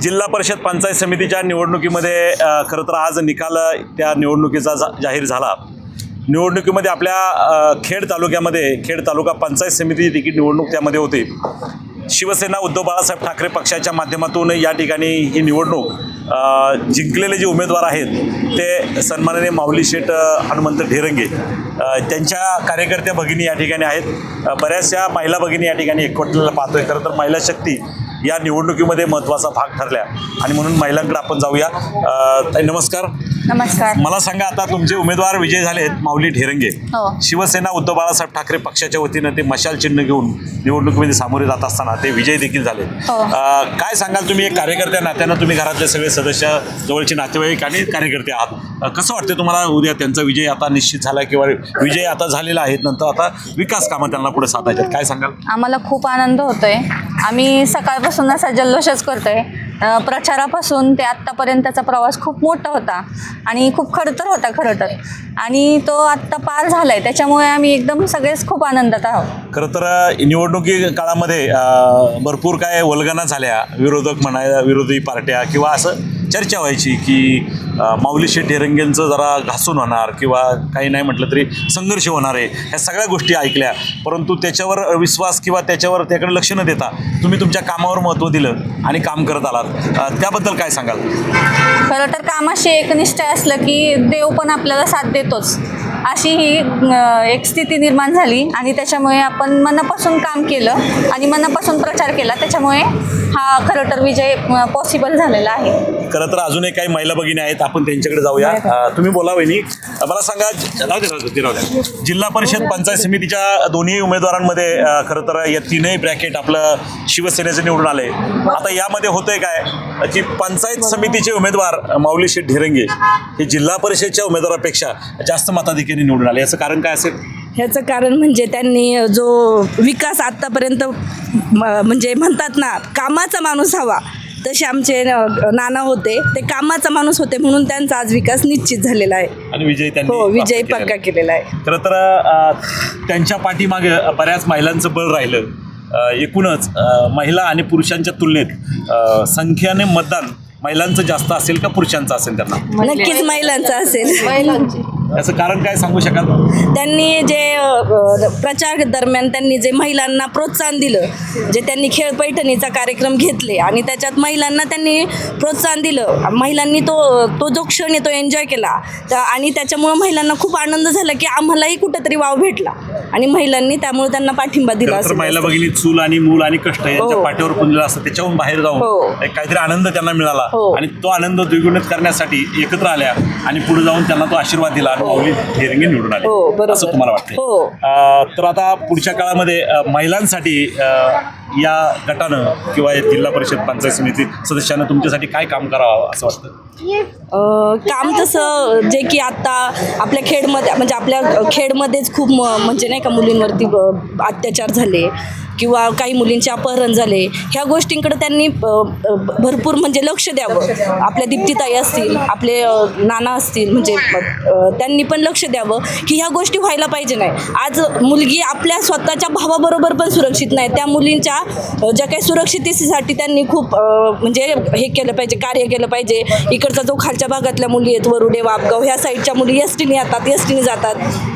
जिल्हा परिषद पंचायत समितीच्या निवडणुकीमध्ये खरं तर आज निकाल त्या निवडणुकीचा जा जाहीर झाला. निवडणुकीमध्ये आपल्या खेड तालुक्यामध्ये खेड तालुका पंचायत समिती तिकीट निवडणूक त्यामध्ये होती. शिवसेना उद्धव बाळासाहेब ठाकरे पक्षाच्या माध्यमातून या ठिकाणी ही निवडणूक जिंकलेले जे उमेदवार आहेत ते सन्माननीय माऊली शेठ हनुमंत ढेरंगे त्यांच्या कार्यकर्त्या भगिनी या ठिकाणी आहेत. बऱ्याचशा महिला भगिनी या ठिकाणी एकवटलेल्या पाहतोय. खरं तर महिला शक्ती या निवडणुकीमध्ये महत्त्वाचा भाग ठरल्या. आणि म्हणून महिलांकडे आपण जाऊया. ताई, नमस्कार. नमस्कार. मला सांगा आता तुमचे उमेदवार विजय झाले आहेत माऊली ढेरंगे. हो. शिवसेना उद्धव बाळासाहेब ठाकरे पक्षाच्या वतीनं ते मशाल चिन्ह घेऊन निवडणुकीमध्ये सामोरे जात असताना ते विजय देखील झाले हो. अ, काय सांगाल तुम्ही? एक कार्यकर्त्या नात्यानं तुम्ही घरातले सगळे सदस्य जवळचे नातेवाईक आणि कार्यकर्ते आहात. अ, कसं वाटतं तुम्हाला उद्या त्यांचा विजय आता निश्चित झाला किंवा विजय आता झालेला आहे नंतर आता विकास कामं त्यांना पुढे साधायच्यात काय सांगाल? आम्हाला खूप आनंद होतोय. आम्ही सकाळपासून असा जल्लोषच करतोय. प्रचारापासून ते आत्तापर्यंतचा प्रवास खूप मोठा होता. आणि खूप खडतर होता खरं तर. आणि तो आत्ता पार झालाय. त्याच्यामुळे आम्ही एकदम सगळेच खूप आनंदात आहोत. खरं तर निवडणुकी काळामध्ये भरपूर काय वल्गना झाल्या. विरोधक म्हणायला विरोधी पार्ट्या किंवा असं. चर्चा व्हायची की माऊली शेठ डेरंगेंचं जरा घासून होणार किंवा काही नाही म्हटलं तरी संघर्ष होणार आहे ह्या सगळ्या गोष्टी ऐकल्या. परंतु त्याच्यावर विश्वास किंवा त्याच्यावर त्याकडे लक्ष न देता तुम्ही तुमच्या कामावर महत्त्व दिलं आणि काम करत आलात. त्याबद्दल काय सांगाल? खरं तर कामाशी एकनिष्ठ असलं की देव पण आपल्याला साथ देतोच. अशी ही एक स्थिती निर्माण झाली आणि त्याच्यामुळे आपण मनापासून काम केलं आणि मनापासून प्रचार केला. त्याच्यामुळे हा खरं तर विजय पॉसिबल झालेला आहे. खरं तर अजूनही काही महिला भगिनी आहेत आपण त्यांच्याकडे जाऊया. तुम्ही बोला वहिनी. मला सांगा राहू राहू राहू द्या. जिल्हा परिषद पंचायत समितीच्या दोन्ही उमेदवारांमध्ये अ, खरं तर या तीनही ब्रॅकेट आपलं शिवसेनेचं निवडून आले आता यामध्ये होतंय काय? की पंचायत समितीचे उमेदवार अ, माऊली शेठ ढेरंगे हे जिल्हा परिषदच्या उमेदवारापेक्षा जास्त मताधिक्याने निवडून आले. याचं कारण काय असेल? ह्याचं कारण म्हणजे त्यांनी जो विकास आत्तापर्यंत म- म्हणजे म्हणतात ना कामाचा माणूस हवा. तसे आमचे नाना होते. ते कामाचा माणूस होते म्हणून त्यांचा आज विकास निश्चित झालेला आहे. आणि विजय त्यांनी हो विजय पक्का. केलेला आहे. खरं तर त्यांच्या पाठीमागे बऱ्याच महिलांचं बळ राहिलं. एकूणच महिला आणि पुरुषांच्या तुलनेत संख्याने मतदान महिलांचं जास्त असेल का पुरुषांचं असेल त्यांना? नक्कीच महिलांचा असेल. याचं कारण काय सांगू शकाल? त्यांनी जे प्रचार दरम्यान त्यांनी जे महिलांना प्रोत्साहन दिलं जे त्यांनी खेळ पैठणीचा कार्यक्रम घेतले आणि त्याच्यात महिलांना त्यांनी प्रोत्साहन दिलं. महिलांनी तो तो जो क्षण आहे तो एन्जॉय केला. आणि त्याच्यामुळं महिलांना खूप आनंद झाला की आम्हालाही कुठंतरी वाव भेटला. आणि महिलांनी त्यामुळे त्यांना पाठिंबा दिला तर महिला भगिनी चूल आणि मूल आणि कष्ट यांच्या हो. पाठीवर पुंजलं असतं त्याच्याहून बाहेर हो. जाऊन एक काहीतरी आनंद त्यांना मिळाला हो. आणि तो आनंद द्विगुणित करण्यासाठी एकत्र आल्या आणि पुढे जाऊन त्यांना तो आशीर्वाद दिला आणि माऊली हेरिंगे निवडून आले हो. असं तुम्हाला वाटतं हो. तर आता पुढच्या काळामध्ये महिलांसाठी या गटानं किंवा या जिल्हा परिषद पंचायत समिती सदस्यानं तुमच्यासाठी काय काम करावं असं वाटतं काम तसं जे की आत्ता आपल्या खेडमध्ये म्हणजे आपल्या खेडमध्येच खूप म्हणजे नाही का मुलींवरती अत्याचार झाले किंवा काही मुलींचे अपहरण झाले ह्या गोष्टींकडे त्यांनी भरपूर म्हणजे लक्ष द्यावं. आपल्या दीप्तीताई असतील आपले नाना असतील म्हणजे त्यांनी पण लक्ष द्यावं की ह्या गोष्टी व्हायला पाहिजे नाही. आज मुलगी आपल्या स्वतःच्या भावाबरोबर पण सुरक्षित नाही. त्या मुलींच्या ज्या काही सुरक्षितेसाठी त्यांनी खूप म्हणजे हे केलं पाहिजे कार्य केलं पाहिजे. इकडचा जो खालच्या भागातल्या मुली आहेत वरुडे वापगाव ह्या साईडच्या मुली एस टीने येतात एस टीने जातात.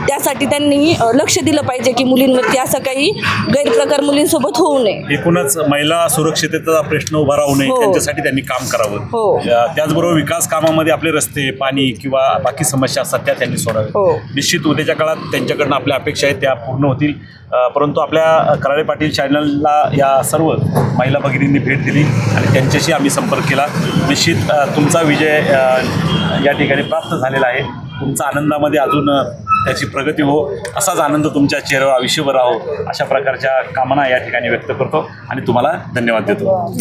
त्यासाठी त्यांनी लक्ष लक्ष दिलं पाहिजे की मुलींवरती असं काही गैरप्रकार मुलींसोबत होऊ नये एकूणच महिला सुरक्षिततेचा प्रश्न उभा राहू नये हो. त्यांच्यासाठी त्यांनी काम करावं हो. त्याचबरोबर विकास कामामध्ये आपले रस्ते पाणी किंवा बाकी समस्या असतात त्या त्यांनी सोडाव्या हो. निश्चित उद्याच्या काळात त्यांच्याकडनं आपल्या अपेक्षा आहेत त्या पूर्ण होतील परंतु आपल्या कराळे पाटील चॅनलला या सर्व महिला भगिनींनी भेट दिली आणि त्यांच्याशी आम्ही संपर्क केला निश्चित तुमचा विजय या ठिकाणी प्राप्त झालेला आहे तुमचा आनंदामध्ये अजून त्याची प्रगती हो. असाच आनंद तुमच्या चेहऱ्यावर आयुष्यभर राहो. अशा प्रकारच्या कामना या ठिकाणी व्यक्त करतो आणि तुम्हाला धन्यवाद देतो.